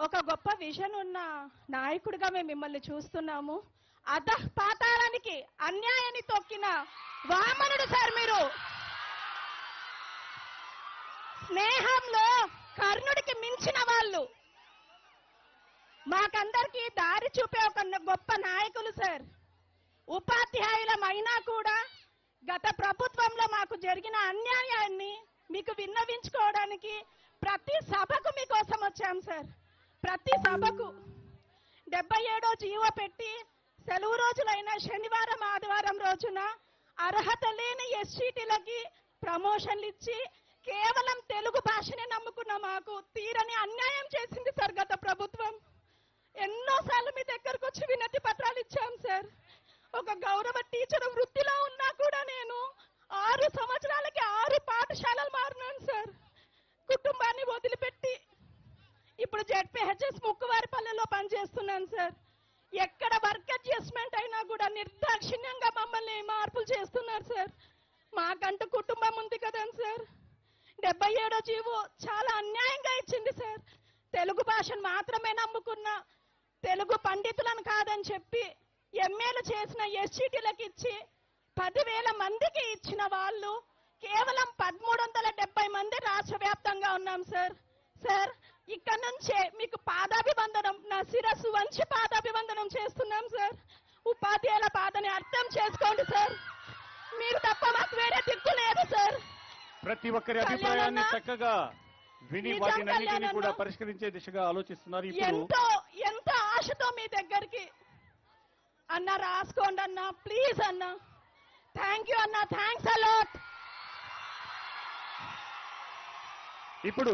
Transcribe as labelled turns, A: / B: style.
A: ఒక గొప్ప విజన్ ఉన్న నాయకుడిగా మేము మిమ్మల్ని చూస్తున్నాము. అధ పాతాళానికి అన్యాయాన్ని తొక్కిన వామనుడు సార్ మీరు. స్నేహంలో కర్ణుడికి మించిన వాళ్ళు. మాకందరికి దారి చూపే ఒక గొప్ప నాయకులు సార్. ఉపాధ్యాయులమైనా కూడా గత ప్రభుత్వంలో మాకు జరిగిన అన్యాయాన్ని మీకు విన్నవించుకోవడానికి ప్రతి సభకు మీకోసం వచ్చాం సార్. ప్రతి సభకు డెబ్బై ఏడో జీవో పెట్టి సెలవు రోజులైన శనివారం ఆదివారం రోజున అర్హత లేని ఎస్సీటీలకి ప్రమోషన్లు ఇచ్చి కేవలం తెలుగు భాషనే నమ్ముకున్న మాకు తీరని అన్యాయం చేసింది సార్ గత ప్రభుత్వం. ఎన్నోసార్లు మీ దగ్గరకు వచ్చి వినతి పత్రాలు ఇచ్చాం సార్. ఒక గౌరవ టీచర్ వృత్తి ఇప్పుడు జెడ్పీహెచ్ఎస్ ముక్కువారిపల్లెలో పనిచేస్తున్నాను సార్. ఎక్కడ వర్క్ అడ్జస్ట్మెంట్ అయినా కూడా నిర్దాక్షిణ్యంగా మమ్మల్ని మార్పులు చేస్తున్నారు సార్. మాకంటూ కుటుంబం ఉంది కదండి సార్. డెబ్బై ఏడో జీవో చాలా అన్యాయంగా ఇచ్చింది సార్. తెలుగు భాషను మాత్రమే నమ్ముకున్న తెలుగు పండితులను కాదని చెప్పి ఎంఏలు చేసిన ఎస్సీటీలకు ఇచ్చి పదివేల మందికి ఇచ్చిన వాళ్ళు కేవలం పదమూడు వందల డెబ్బై మంది రాష్ట్ర వ్యాప్తంగా ఉన్నాం సార్. సార్ ఇక్కడ నుంచే మీకు పాదాభివందనం నా శిరస్సు వంచి పాదాభివందనం చేస్తున్నాం సార్. ఉపాధ్యాయుల బాధని అర్థం చేసుకోండి సార్. మీరు తప్ప మాకు వేరే దిక్కు లేదు సార్.
B: ప్రతి ఒక్కరి అభిప్రాయాన్ని చక్కగా విని వాటిని. కూడా పరిష్కరించే దిశగా ఆలోచిస్తున్నారు.
A: ఎంతో ఎంతో ఆశతో మీ దగ్గరికి అన్న రాసుకోండి అన్న ప్లీజ్ అన్న. థ్యాంక్ యూ అన్న. థ్యాంక్స్ అలాట్
B: ఇప్పుడు